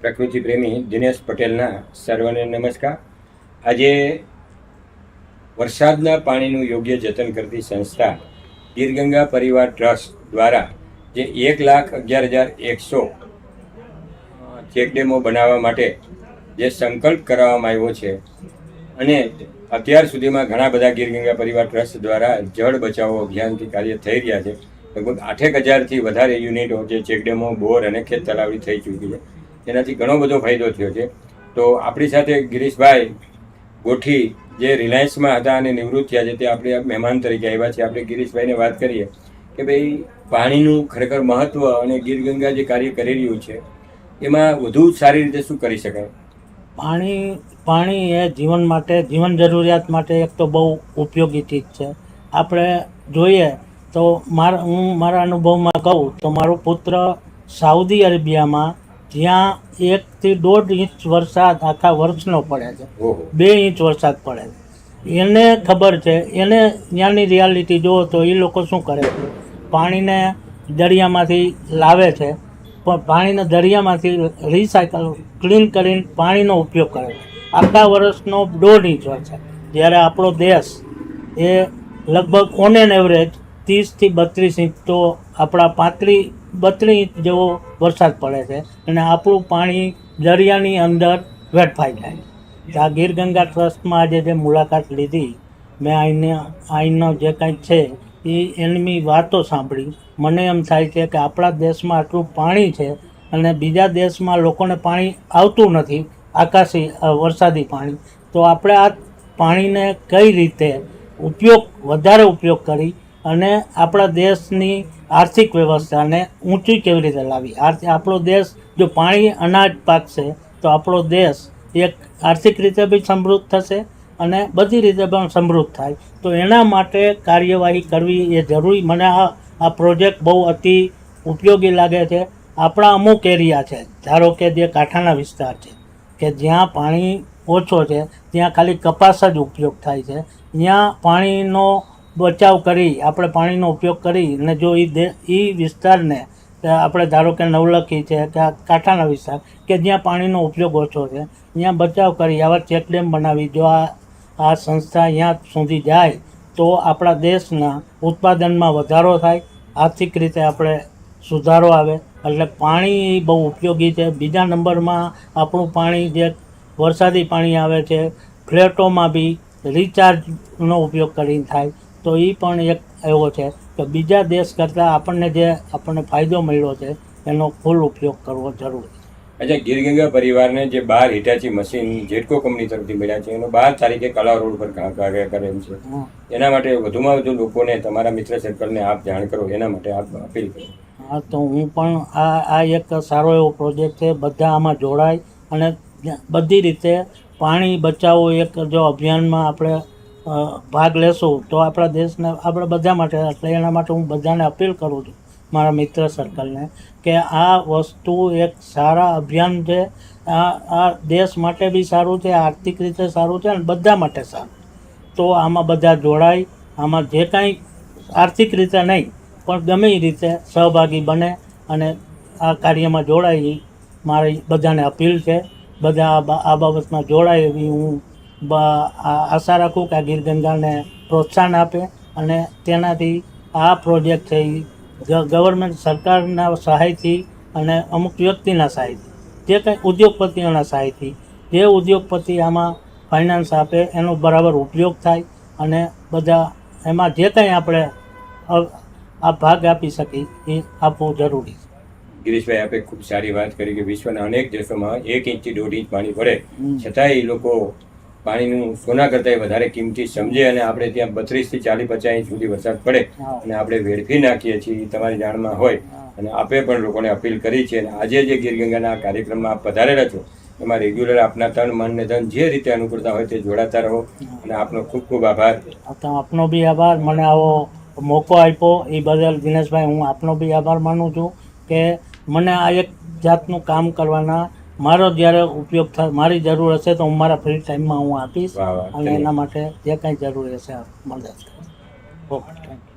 પ્રકૃતિ પ્રેમી દિનેશ પટેલના સર્વને નમસ્કાર. આજે વરસાદના પાણીનું યોગ્ય જતન કરતી સંસ્થા ગીરગંગા પરિવાર ટ્રસ્ટ દ્વારા જે એક લાખ અગિયાર હજાર એકસો ચેકડેમો બનાવવા માટે જે સંકલ્પ કરાવવામાં આવ્યો છે અને અત્યાર સુધીમાં ઘણા બધા ગીરગંગા પરિવાર ટ્રસ્ટ દ્વારા જળ બચાવો અભિયાનથી કાર્ય થઈ રહ્યા છે. લગભગ આઠેક હજારથી વધારે યુનિટો જે ચેકડેમો બોર અને ખેત તલાવડી થઈ ચૂકી છે. તેનાથી ઘણો બધો ફાયદો થયો છે. તો આપણી સાથે ગિરીશભાઈ ગોઠી જે રિલાયન્સમાં હતા અને નિવૃત્ત થયા છે, તે આપણે મહેમાન તરીકે આવ્યા છે આપણે ગિરીશભાઈને વાત કરીએ કે ભાઈ પાણીનું ખરેખર મહત્વ અને ગીરગંગા જે કાર્ય કરી રહ્યું છે, એમાં વધુ સારી રીતે શું કરી શકાય? પાણી પાણી એ જીવન માટે, જીવન જરૂરિયાત માટે એક તો બહુ ઉપયોગી ચીજ છે. આપણે જોઈએ તો મારા, હું મારા અનુભવમાં કહું તો મારો પુત્ર સાઉદી અરેબિયામાં જ્યાં એકથી દોઢ ઇંચ વરસાદ આખા વર્ષનો પડે છે. બે ઇંચ વરસાદ પડે છે. એને ખબર છે એને ત્યાંની રિયાલિટી જુઓ તો એ લોકો શું કરે છે? પાણીને દરિયામાંથી લાવે છે પણ પાણીને દરિયામાંથી રિસાયકલ ક્લીન કરીને પાણીનો ઉપયોગ કરે છે. આખા વર્ષનો દોઢ ઇંચ વરસાદ જ્યારે આપણો દેશ એ લગભગ ઓન એન એવરેજ ત્રીસથી બત્રીસ ઇંચ તો આપણા પાંત્રીસ બત્રીસ ઇંચ જેવો વરસાદ પડે છે અને આપણું પાણી દરિયાની અંદર વેડફાઈ જાય છે. આ ગીર ગંગા ટ્રસ્ટમાં આજે જે મુલાકાત લીધી, મેં અહીંને અહીંનો જે કંઈક છે, એ એની વાતો સાંભળી. મને એમ થાય છે કે આપણા દેશમાં આટલું પાણી છે અને બીજા દેશમાં લોકોને પાણી આવતું નથી, આકાશી વરસાદી પાણી. તો આપણે આ પાણીને કઈ રીતે ઉપયોગ, વધારે ઉપયોગ કરી અને આપણા દેશની આર્થિક વ્યવસ્થાને ઊંચી કેવી રીતે લાવી? આપણો દેશ જો પાણી અનાજ પાકશે તો આપણો દેશ એક આર્થિક રીતે બી સમૃદ્ધ થશે અને બધી રીતે પણ સમૃદ્ધ થાય. તો એના માટે કાર્યવાહી કરવી એ જરૂરી. મને આ આ પ્રોજેક્ટ બહુ અતિ ઉપયોગી લાગે છે. આપણા અમુક એરિયા છે, ધારો કે જે કાંઠાના વિસ્તાર છે, કે જ્યાં પાણી ઓછો છે, ત્યાં ખાલી કપાસ જ ઉપયોગ થાય છે. ત્યાં પાણીનો બચાવ કરી, આપણે પાણીનો ઉપયોગ કરી અને જો એ એ વિસ્તારને આપણે ધારો કે નવલખી છે કે કાંઠાના વિસ્તાર કે જ્યાં પાણીનો ઉપયોગ ઓછો છે, ત્યાં બચાવ કરી, આવા ચેકડેમ બનાવી, જો આ આ સંસ્થા અહીંયા સુધી જાય, તો આપણા દેશના ઉત્પાદનમાં વધારો થાય, આર્થિક રીતે આપણે સુધારો આવે, એટલે પાણી બહુ ઉપયોગી છે. બીજા નંબરમાં આપણું પાણી જે વરસાદી પાણી આવે છે, ફ્લેટોમાં બી રિચાર્જનો ઉપયોગ કરીને થાય તો એ પણ એક એવો છે કે બીજા દેશ કરતાં આપણને જે આપણને ફાયદો મળ્યો છે એનો ફૂલ ઉપયોગ કરવો જરૂરી છે. અચ્છા ગીરગંગા પરિવારને જે બાર હિટાચી મશીન જેટકો કંપની તરફથી મળ્યા છે એનો બાર તારીખે કલા રોડ પર કાર્ય કરેલ છે. એના માટે વધુમાં વધુ લોકોને તમારા મિત્ર સર્કલને આપ જાણ કરો એના માટે આપ અપીલ કરો. હા તો હું પણ આ આ એક સારો એવો પ્રોજેક્ટ છે બધા આમાં જોડાય અને બધી રીતે પાણી બચાવો એક જો અભિયાનમાં આપણે ભાગ લેશું તો આપણા દેશને, આપણે બધા માટે એટલે એના માટે હું બધાને અપીલ કરું છું, મારા મિત્ર સર્કલને, કે આ વસ્તુ એક સારા અભિયાન છે. આ આ દેશ માટે બી સારું છે, આર્થિક રીતે સારું છે અને બધા માટે સારું. તો આમાં બધા જોડાય, આમાં જે કાંઈ આર્થિક રીતે નહીં, પણ ગમે એ રીતે સહભાગી બને અને આ કાર્યમાં જોડાય મારી બધાને અપીલ છે. બધા આ બાબતમાં જોડાય એવી હું આશા રાખું કે આ ગીર ગંગાને પ્રોત્સાહન આપે અને તેનાથી આ પ્રોજેક્ટ થઈ ગવર્મેન્ટ સરકારના સહાયથી અને અમુક વ્યક્તિના સહાયથી જે કંઈ ઉદ્યોગપતિઓના સહાયથી જે ઉદ્યોગપતિ આમાં ફાઇનાન્સ આપે એનો બરાબર ઉપયોગ થાય અને બધા એમાં જે કંઈ આપણે આ ભાગ આપી શકીએ એ આપવું જરૂરી છે ગિરીશભાઈ આપે ખૂબ સારી વાત કરી કે વિશ્વના અનેક દેશોમાં એક ઇંચથી દોઢ ઇંચ પાણી પડે. છતાંય એ લોકો પાણીનું સોના કરતાં વધારે કિંમતી સમજે અને આપણે ત્યાં બત્રીસથી ચાલીસ પચાસ ઇંચ સુધી વરસાદ પડે અને આપણે વેડફી નાખીએ છીએ તમારી જાણમાં હોય. અને આપે પણ લોકોને અપીલ કરી છે અને આજે જે ગીરગંગાના કાર્યક્રમમાં પધારેલા છો એમાં રેગ્યુલર આપના તન મન ને ધન જે રીતે અનુકૂળતા હોય તે જોડાતા રહો. અને આપનો ખૂબ ખૂબ આભાર. આપનો બી આભાર. મને આવો મોકો આપ્યો એ બદલ દિનેશભાઈ હું આપનો બી આભાર માનું છું કે મને આ એક જાતનું કામ કરવાના મારો જ્યારે ઉપયોગ થાય મારી જરૂર હશે તો હું મારા ફ્રી ટાઈમમાં હું આપીશ અને એના માટે જે કાંઈ જરૂર હશે મદદ કરીશ ઓકે થેન્ક યુ